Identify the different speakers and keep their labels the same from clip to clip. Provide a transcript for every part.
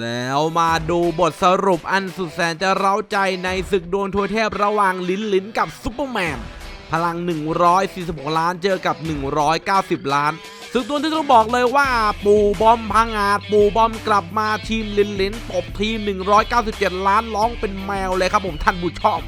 Speaker 1: แล้วมาดูบทสรุปอันสุดแสนจะเร้าใจในศึกดวลทัวเทพระหว่างลินลินกับซุปเปอร์แมน พลัง 146 ล้านเจอกับ 190 ล้านซึ่งตัวที่ต้องบอกเลยว่าปูบอมพังอาจปูบอมกลับมาทีมลินลินตบทีม 197 ล้านร้องเป็นแมวเลยครับผมท่านผู้ชม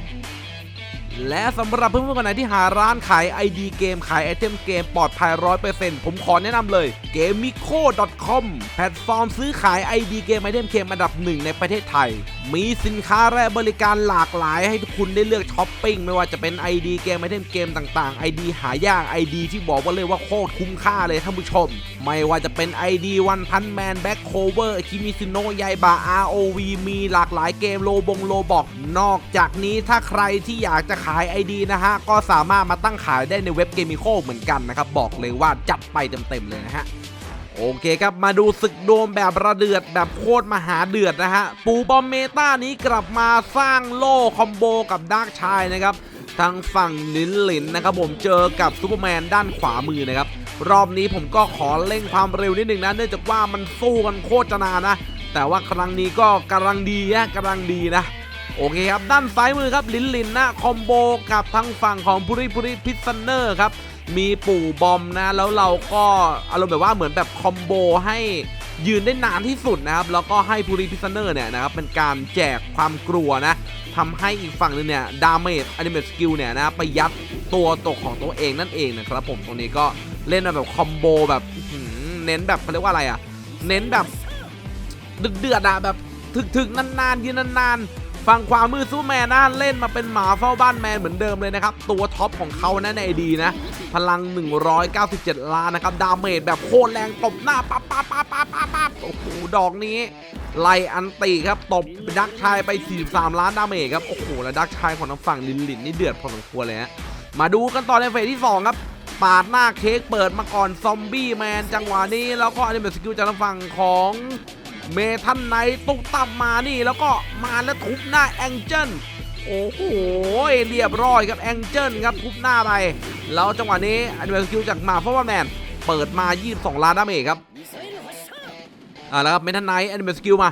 Speaker 1: และสำหรับเพื่อนๆคนไหนที่หาร้านขาย ID เกมขายไอเทมเกมปลอดภัย100%ผมขอแนะนำเลย g a m i c o com แพลตฟอร์มซื้อขาย ID เกมไอเทมเกมอันดับหนึ่งในประเทศไทย มีสินค้าและบริการหลากหลายให้ทุกคุณได้เลือกช้อปปิ้งไม่ว่าจะเป็น ID เกมไอเทมเกมต่างๆ ID หายาก ID ที่บอกว่าเลยว่าโคตรคุ้มค่าเลยท่านผู้ชม ไม่ว่าจะเป็น ID วันพันแมนแบ็คโคเวอร์คิมิซิโนะยายบา ROV มีหลากหลายเกมโลบงโลบอกนอกจากนี้ถ้าใครที่อยากจะาย ID นะฮะ ก็สามารถมาตั้งขายได้ในเว็บเกมิโคเหมือนกันนะครับ บอกเลยว่าจัดไปเต็มๆเลยนะฮะ โอเคครับ มาดูศึกโดมแบบระเดือดแบบโคตรมหาเดือดนะฮะ ปูบอมเมตานี้กลับมาสร้างโล่คอมโบกับดาร์กชายนะครับ ทางฝั่งลินลินนะครับผมเจอกับซูเปอร์แมนด้านขวามือนะครับ รอบนี้ผมก็ขอเร่งความเร็วนิดหนึ่งนะ เนื่องจากว่ามันสู้กันโคตรจนานนะ แต่ว่าครั้งนี้ก็กำลังดีนะกำลังดีนะ โอเคครับ ด้านซ้ายมือครับ ลินลินนะคอมโบกับทางฝั่งของพุริพุริพิซันเนอร์ครับ มีปู่บอมนะ แล้วเราก็อารมณ์แบบว่าเหมือนแบบคอมโบให้ยืนได้นานที่สุดนะครับ แล้วก็ให้พุริพิซันเนอร์เนี่ยนะครับ เป็นการแจกความกลัวนะทำให้อีกฝั่งหนึงเนี่ยดาเมจอนิเมตสกิลเนี่ยนะไปยัดตัวตกของตัวเองนั่นเองนะครับผมตรงนี้ก็เล่นมาแบบคอมโบแบบเน้นแบบเขาเรียกว่าอะไรอะเน้นแบบดึกเดือดอะแบบถึกๆนานๆยืนนานๆ ฝั่งขวามือซูแมนนะเล่นมาเป็นหมาเฝ้าบ้านแมนเหมือนเดิมเลยนะครับ ตัวท็อปของเขานะในไอดีนะ พลัง 197 ล้านนะครับ ดาเมจแบบโคตรแรงตบหน้าปั๊บปั๊บปั๊บปั๊บปั๊บป๊บโอ้โหดอกนี้ ไลอันตีครับตบดักชายไป 43 ล้านดาเมจครับ โอ้โห แล้วดักชายของทางฝั่งลินลินนี่เดือดพอสมควรเลยฮะมาดูกันต่อในเฟสที่ 2 ครับปาดหน้าเค้กเปิดมาก่อนซอมบี้แมนจังหวะนี้แล้วก็อันนี้เป็นสกิลจากทางฝั่งของ เมทันไนตุกตับมานี่แล้วก็มาแล้วทุบหน้าแองเจิลโอ้โหเรียบร้อยครับแองเจิลครับทุบหน้าไปแล้วจังหวะนี้อันเป็นสกิลจากมาเพราะว่าแมนเปิดมา 22 ล้านดาเมจครับอ่าแล้วครับเมทันไนท์อันนี้เป็นสกิลมา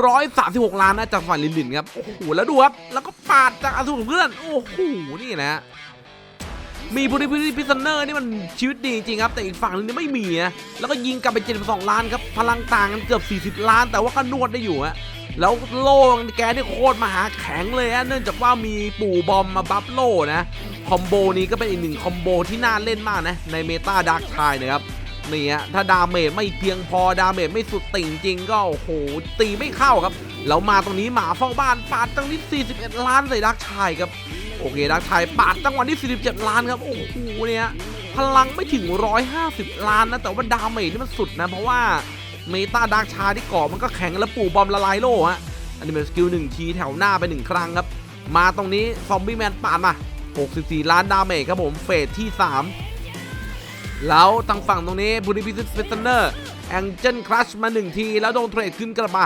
Speaker 1: 136 ล้านนะจากฝั่งลินลินครับโอ้โหแล้วดูครับแล้วก็ปาดจากอาสูรเพื่อนโอ้โหนี่นะ มีพูดิพิพิซเนอร์นี่มันชีวิตดีจริงครับแต่อีกฝั่งนึงนี่ไม่มีนะแล้วก็ยิงกลับไป 72 ล้านครับพลังต่างกันเกือบ 40 ล้าน แต่ว่าก็นวดได้อยู่ฮะแล้วโล่แกนี่โคตรมหาแข็งเลยฮะเนื่องจากว่ามีปู่บอมมาบัฟโล่นะคอมโบนี้ก็เป็นอีกหนึ่งคอมโบที่น่าเล่นมากนะในเมตาดาร์กชายนะครับนี่ฮะถ้าดาเมจไม่เพียงพอดาเมจไม่สุดติ่งจริงก็โอ้โหตีไม่เข้าครับ แล้วมาตรงนี้หมาเฝ้าบ้านปาดตรงนี้41 ล้านใส่ดักชายครับโอเคดักชายปาดจังหวะที่ 47 ล้านครับโอ้โหเนี่ยพลังไม่ถึง 150 ล้านนะแต่ว่าดาเมจนี่มันสุดนะ เพราะว่าเมตาดักชายที่กาะมันก็แข็งแล้วปู่บอมละลายโล่ฮะอันนี้เป็นสกิลหนึ่งทีแถวหน้าไปหนึ่งครั้งครับ มาตรงนี้ซอมบี้แมนปาดมา 64 ล้านดาเมจครับผมเฟสที่ 3 แล้วทางฝั่งตรงนี้บูริพิซิสเฟสเนอร์แองเจิลครัชมา 1 ที แล้วโดนเทรดขึ้นกลับมา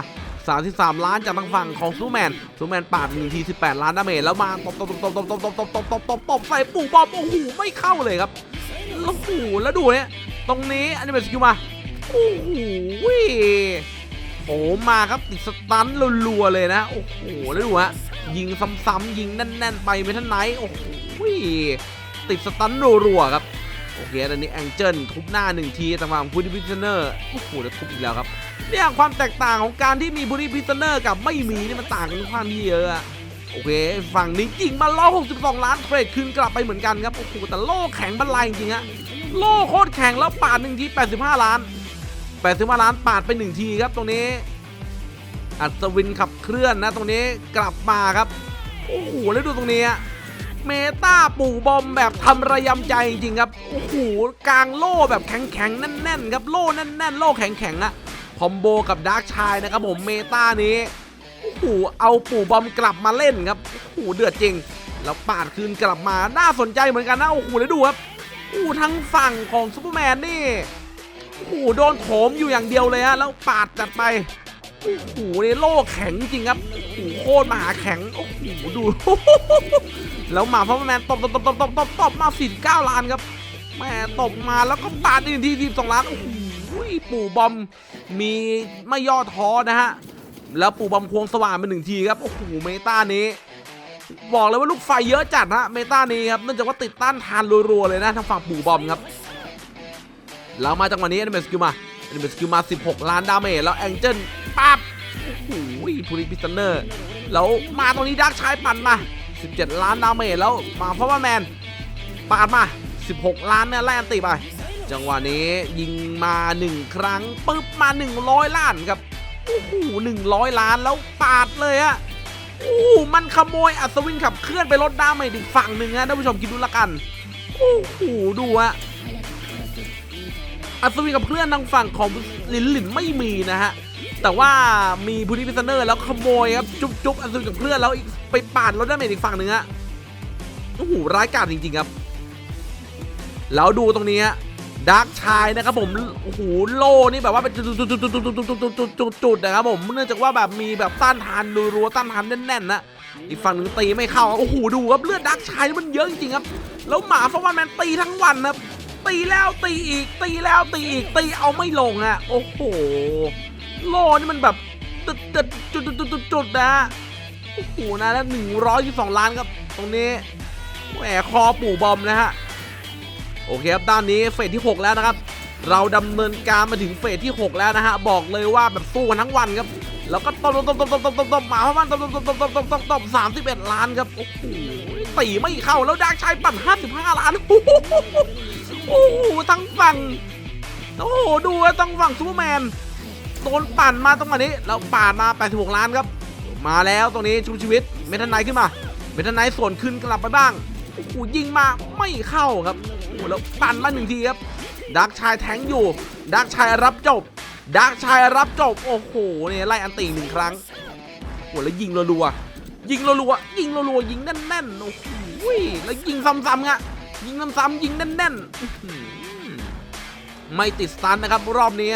Speaker 1: 33 ล้านจากทางฝั่งของซูแมนซูแมนปาด1ที 18 ล้านดาเมจแล้วมาตบตบตบตบตบตบตบตบตบตบตบใส่ปู่บอมโอ้โหไม่เข้าเลยครับโอ้โหแล้วดูเนี่ยตรงนี้อันนี้เป็นสกิลมาโอ้โหโอ้มาครับติดสตันรัวๆเลยนะโอ้โหแล้วดูฮะยิงซ้ำๆยิงแน่น ๆ ไปไม่ทันไหนโอ้โหติดสตันรัวๆครับโอเคตอนนี้แองเจิลทุบหน้าหนึ่งทีทางฝั่งพูดิพิซเนอร์โอ้โหแล้วทุบอีกแล้วครับ เนี่ยความแตกต่างของการที่มีพูดิพิซเนอร์กับไม่มีนี่มันต่างกันค่อนข้างที่เยอะอะโอเค ฝั่งนี้ยิงมาล้อ62 ล้านเทรดคืนกลับไปเหมือนกันครับโอ้โหแต่โล่แข็งบันไลจริงฮะโล่โคตรแข็งแล้วปาดหนึ่งที85 ล้าน85ล้านปาดไปหนึ่งทีครับตรงนี้อัศวินขับเคลื่อนนะตรงนี้กลับมาครับโอ้โหแล้วดูตรงนี้อะเมตาปู่บอมแบบทำระยำใจจริงๆครับโอ้โหกลางโล่แบบแข็งๆแน่นๆครับโล่แน่นๆ โล่แข็งๆอะ คอมโบกับดาร์กชายนะครับผมเมตานี้โอ้โหเอาปู่บอมกลับมาเล่นครับโอ้โหเดือดจริง แล้วปาดคืนกลับมาน่าสนใจเหมือนกันนะโอ้โหแล้วดูครับโอ้โหทั้งฝั่งของซูเปอร์แมนนี่โอ้โหโดนโถมอยู่อย่างเดียวเลยฮะแล้วปาดจัดไปโอ้โหนี่โล่แข็งจริงครับโอ้โหโคตรมหาแข็งโอ้โหดู แล้วมาเพราะว่าแมนตบตบตบตบตบตบตบมา49ล้านครับแม่ตบมาแล้วก็ปาดอีกทีทีสองล้านโอ้โห ปู่บอมมีไม่ย่อท้อนะฮะ แล้วปู่บอมควงสว่านไปหนึ่งทีครับ โอ้โห เมตานี้ บอกเลยว่าลูกไฟเยอะจัดฮะ เมตานี้ครับเนื่องจากว่าติดต้านทานรัวๆเลยนะทางฝั่งปู่บอมครับ แล้วมาจังหวะนี้แอนิเมสกิลมาแอนิเมสกิลมา 16 ล้านดาเมจแล้วแองเจิลปั๊บโอ้โหพูริพิสเนอร์ แล้วมาตรงนี้ดักชายปั่นมา 17 ล้านดาเมจแล้วมาฟอร์มาแมนปาดมา 16 ล้านเนี่ยแล่นตีไป จังหวะนี้ยิงมา1ครั้งปึ๊บมา 100 ล้านครับโอ้โห100ล้านแล้วปาดเลยอะโอ้มันขโมยอัศวินขับเคลื่อนไปลดดาเมจอีกฝั่งหนึ่งฮะท่านผู้ชมคิดดูละกันโอ้โหดูอะอัศวินกับเพื่อนทางฝั่งของลินหลินไม่มีนะฮะแต่ว่ามีบูดี้พิซเนอร์แล้วขโมยครับจุ๊บจุ๊บอัศวินกับเพื่อนแล้วไปปาดรถดาเมจอีกฝั่งหนึ่งฮะโอ้โหร้ายกาจจริงๆครับ แล้วดูตรงนี้ฮะ ดาร์กชายนะครับผมโอ้โหโล่นี่แบบว่าเป็นจุดๆๆๆๆๆๆๆนะครับผมเนื่องจากว่าแบบมีแบบต้านทานรัวๆต้านทานแน่นๆนะอีกฝั่งหนึ่งตีไม่เข้าโอ้โหดูครับเลือดดักชายมันเยอะจริงครับแล้วหมาฟอวันแมนตีทั้งวันครับตีแล้วตีอีกตีแล้วตีอีกตีเอาไม่ลงอะโอ้โหโล่นี่มันแบบจุดจุดจุดจุดจุดนะโอ้โหนะแล้วหนึ่งร้อยยี่สองล้านครับตรงนี้แหมคอปู่บอมนะฮะ โอเคครับด้านนี้เฟสที่ 6 แล้วนะครับ เราดำเนินการมาถึงเฟสที่ 6 แล้วนะฮะบอกเลยว่าแบบสู้กันทั้งวันครับแล้วก็ตบตบตบตบตบตบตบหมาเพราะมันตบตบตบตบตบตบตบตบสามสิบเอ็ดล้านครับโอ้โหตีไม่เข้าแล้วดาร์กชายปั่นห้าสิบห้าล้านโอ้โหทั้งฝั่งโอ้โหดูว่าทั้งฝั่งซูเปอร์แมนโดนปั่นมาตรงนี้แล้วปาดมา86ล้านครับ มาแล้วตรงนี้ชุบชีวิตเมทันไนท์ขึ้นมาเมทันไนท์ส่วนขึ้นกลับไปบ้างโอ้โหยิงมาไม่เข้าครับ แล้วปั่นมาหนึ่งทีครับดักชายแทงอยู่ดักชายรับจบดักชายรับจบ โอ้โหเนี่ยไล่อันตีหนึ่งครั้งโอ้โหแล้วยิงรัวๆยิงรัวๆยิงรัวๆยิงแน่นๆโอ้โหแล้วยิงซ้ำๆอะยิงซ้ำๆยิงแน่นๆไม่ติดสตันนะครับรอบนี้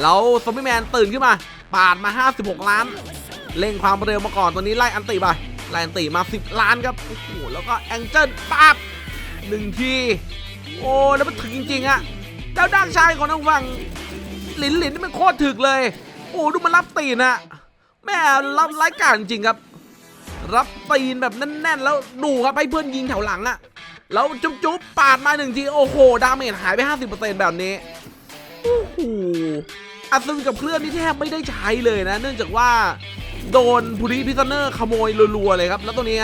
Speaker 1: แล้วซอมบี้แมนตื่นขึ้นมาปาดมา 56 ล้านเร่งความเร็วมาก่อนตอนนี้ไล่อันติไปไล่อันติมา 10 ล้านครับโอ้โหแล้วก็แองเจิลปั๊บ หนึ่งทีโอ้แล้วมันถึงจริงๆอะเจ้าด้านชายของทางฝั่งหลินหลินนี่มันโคตรถึกเลย โอ้ดูมันรับตีนอะแม่รับไร้กาจจริงครับ รับตีนแบบแน่นๆ แล้วดูครับให้เพื่อนยิงแถวหลังอะแล้วจุ๊บๆปาดมาหนึ่งทีโอ้โหดาเมจหายไป 50%แบบนี้โอ้โหอัศวินกับเพื่อนนี่แทบไม่ได้ใช้เลยนะ เนื่องจากว่าโดนพูริพิซเนอร์ขโมยรัวๆเลยครับ แล้วตัวนี้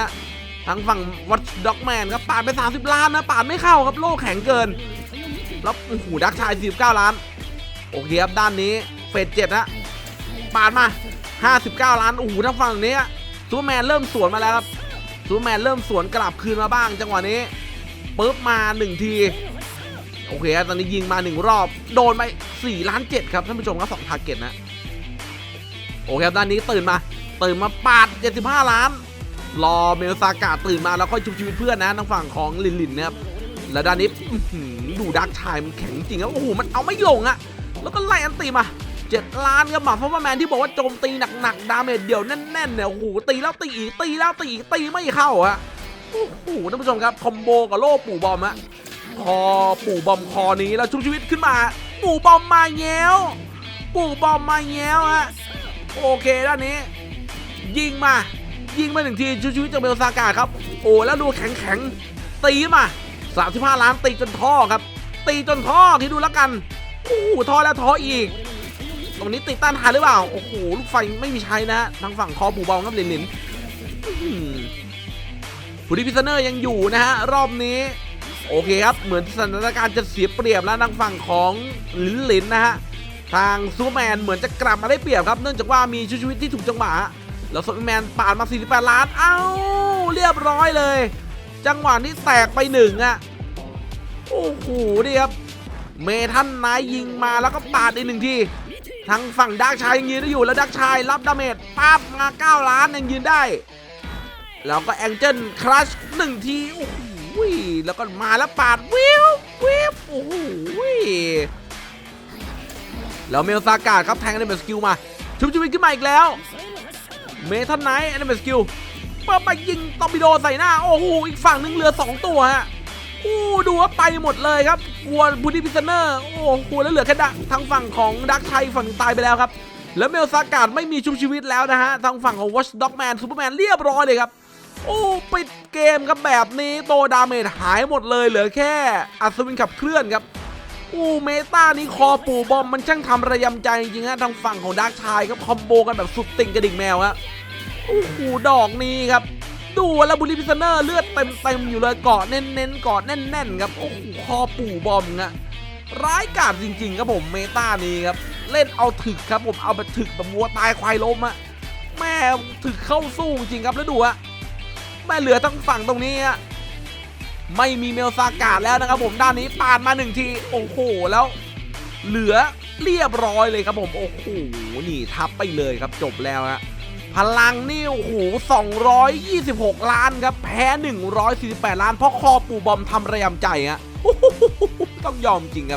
Speaker 1: ทางฝั่งวัตด็อกแมนครับปาดไป 30 ล้านนะปาดไม่เข้าครับโล่แข็งเกิน แล้วโอ้โหดักชาย 49 ล้าน โอเคครับด้านนี้เฟสเจ็ดนะปาดมา 59 ล้านโอ้โหทางฝั่งนี้ซูเปอร์แมนเริ่มสวนมาแล้วครับซูเปอร์แมนเริ่มสวนกลับคืนมาบ้าง จังหวะนี้ปุ๊บมาหนึ่งทีโอเคครับตอนนี้ยิงมาหนึ่งรอบ โดนไป4ล้าน7ครับท่านผู้ชมครับสองทาร์เก็ตนะ โอเคครับด้านนี้ตื่นมา ตื่นมาปาด 75 ล้าน รอเมลซากาตื่นมาแล้วค่อยชุบชีวิตเพื่อนนะทางฝั่งของลินลินนะครับแล้วด้านนี้ดูดักชายมันแข็งจริงครับโอ้โหมันเอาไม่ลงอะแล้วก็ไล่อันตีมา7ล้านครับหมาเพราะว่าแมนที่บอกว่าโจมตีหนักๆดาเมจเดี่ยวแน่นๆเนี่ยโอ้โหตีแล้วตีอีกตีแล้วตีอีกตีไม่เข้าอะโอ้โหท่านผู้ชมครับคอมโบกับโล่ปู่บอมอะคอปู่บอมคอนี้แล้วชุบชีวิตขึ้นมา ปู่บอมมาแย้ว ปู่บอมมาแย้วฮะโอเคด้านนี้ ยิงมา ยิงมาหนึ่งทีชุบชีวิตจากเบลซากาครับโอ้แล้วดูแข็งแข็งตีมา35ล้านตีจนท่อครับ ตีจนท่อที่ดูแล้วกันโอ้ท่อแล้วท่ออีก ตรงนี้ติดต้านทานหรือเปล่าโอ้โหลูกไฟไม่มีใช้นะฮะทางฝั่งคอปู่บอมครับลินลินผู้ที่พิซเนอร์ยังอยู่นะฮะรอบนี้ โอเคครับ เหมือนสถานการณ์จะเสียเปรียบแล้วทางฝั่งของลินลินนะฮะทางซูเปอร์แมนเหมือนจะกลับมาได้เปรียบครับ เนื่องจากว่ามีชุดชีวิตที่ถูกจังหวะ แล้วซูเปอร์แมนปาดมา 48 ล้าน เอ้า เรียบร้อยเลย จังหวะนี้แตกไปหนึ่งอะโอ้โหดิครับ เมทันนายยิงมาแล้วก็ปาดอีกหนึ่งที ทางฝั่งดักชายยังยืนได้อยู่แล้วดักชายรับดาเมจปั๊บมา 9 ล้านยังยืนได้ แล้วก็แองเจิลครัชหนึ่งที โอ้โหแล้วก็มาแล้วปาดวิววิวโอ้โหแล้วเมลซากาดครับแทงอันเดอร์สกิลมาชุบชีวิตขึ้นมาอีกแล้ว เมทันไนท์แอันเดอร์สกิลเปิดไปยิงตอร์ปิโดใส่หน้า โอ้โห อีกฝั่งหนึ่งเหลือ 2 ตัวฮะโอ้ดูว่าไปหมดเลยครับกลัวบูดี้พิซเนอร์ โอ้โหแล้วเหลือแค่ดะทางฝั่งของดักไทยฝั่งตายไปแล้วครับ แล้วเมลซากาดไม่มีชุบชีวิตแล้วนะฮะ ทางฝั่งของ Watch Dog Man Superman เรียบร้อยเลยครับ โอ้ปิดเกมครับแบบนี้โตดาเมจหายหมดเลยเหลือแค่อัศวินขับเคลื่อนครับ อ้เมตานี้คอปู่บอมมันช่างทำระยำใจจริงๆฮะทางฝั่งของดาร์กชายครับคอมโบกันแบบสุดติ่งกระดิ่งแมวฮะโอ้โหดอกนี้ครับ ดูแล้วบุรีพิซเนอร์เลือดเต็มๆอยู่เลยเกาะเน้นๆเกาะแน่นๆครับโอ้โหคอปู่บอมนะร้ายกาจจริงๆครับผมเมตานี้ครับเล่นเอาถึกครับผมเอาแบบถึกแบบวัวตายควายล้มอะแม่ถึกเข้าสู้จริงครับแล้วดูอะแม่เหลือทั้งฝั่งตรงนี้อะ ไม่มีเมลซากาดแล้วนะครับผมด้านนี้ปาดมาหนึ่งที โอ้โหแล้ว เหลือเรียบร้อยเลยครับผม โอ้โหนี่ทับไปเลยครับจบแล้วฮะพลังนี่โอ้โห226 ล้านครับ แพ้ 148 ล้าน เพราะคอปูบอมทำระยำใจฮะต้องยอมจริงครับ